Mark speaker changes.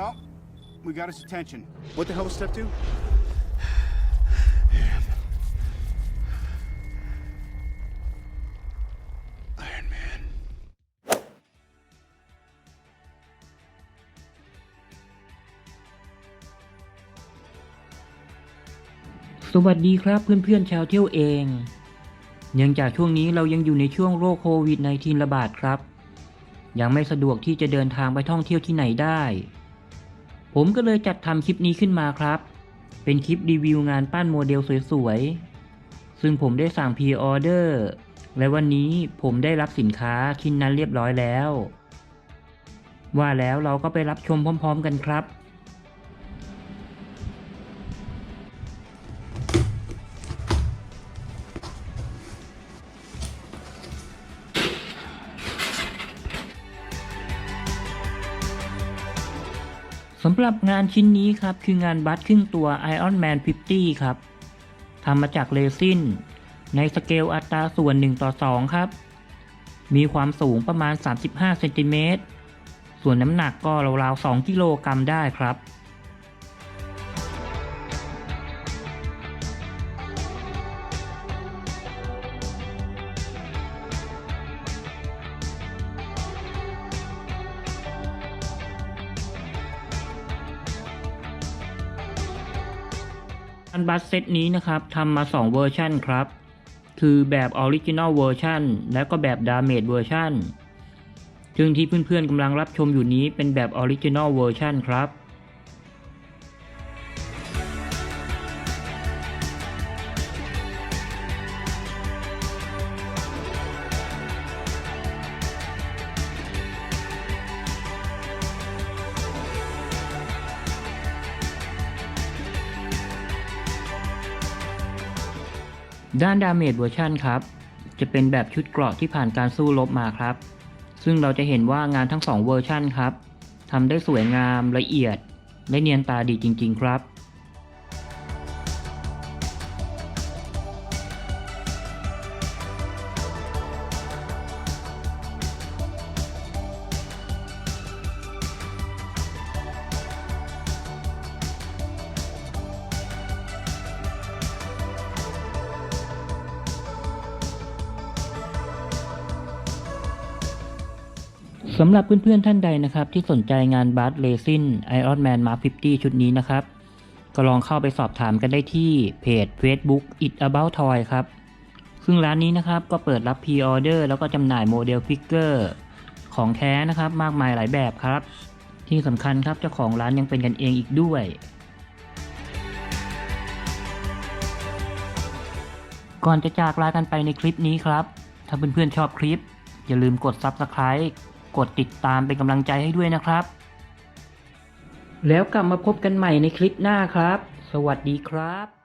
Speaker 1: Well, we got his attention. What the hell was step two? Iron Man.
Speaker 2: สวัสดีครับเพื่อนๆชาวเที่ยวเอง เนื่องจากช่วงนี้เรายังอยู่ในช่วงโรคโควิด -19 ระบาดครับ ยังไม่สะดวกที่จะเดินทางไปท่องเที่ยวที่ไหนได้ ผมก็เลยจัดทำคลิปนี้ขึ้นมาครับ เป็นคลิปรีวิวงานปั้นโมเดลสวยๆ ซึ่งผมได้สั่งพรีออเดอร์ และวันนี้ผมได้รับสินค้าชิ้นนั้นเรียบร้อยแล้ว ว่าแล้วเราก็ไปรับชมพร้อม ๆ กันครับ สำหรับงานชิ้นนี้ครับ คืองานบัตครึ่งตัว Iron Man 50 ครับทำมาจากเรซินในสเกลอัตราส่วน 1 ต่อ 2 ครับ มีความสูงประมาณ 35เซนติเมตรส่วนน้ำหนักก็ราวๆ2กิโลกรัมได้ครับ อันบัสเซตนี้นะครับทำมา 2 เวอร์ชันครับ คือแบบออริจินอลเวอร์ชันและก็แบบดาเมจเวอร์ชันซึ่งที่เพื่อนๆกำลังรับชมอยู่นี้เป็นแบบออริจินอลเวอร์ชันครับ ด้านดาเมจเวอร์ชันครับ จะเป็นแบบชุดเกราะที่ผ่านการสู้รบมาครับ ซึ่งเราจะเห็นว่างานทั้ง 2 เวอร์ชันครับทำได้สวยงามละเอียด และเนียนตาดีจริง ๆ ครับ สำหรับเพื่อนๆท่านใดนะครับ ที่สนใจงานบาร์สเลซินไอออนแมนมา50ชุดนี้นะครับ ก็ลองเข้าไปสอบถามกันได้ที่เพจ Facebook It About Toy ครับ ซึ่งร้านนี้นะครับก็เปิดรับพรีออเดอร์แล้วก็จำหน่ายโมเดลฟิกเกอร์ของแท้นะครับ มากมายหลายแบบครับ ที่สำคัญครับเจ้าของร้านยังเป็นกันเองอีกด้วย ก่อนจะจากลากันไปในคลิปนี้ครับ ถ้าเพื่อนๆชอบคลิป อย่าลืมกด Subscribe กดติดตามเป็นกำลังใจให้ด้วยนะครับ แล้วกลับมาพบกันใหม่ในคลิปหน้าครับ สวัสดีครับ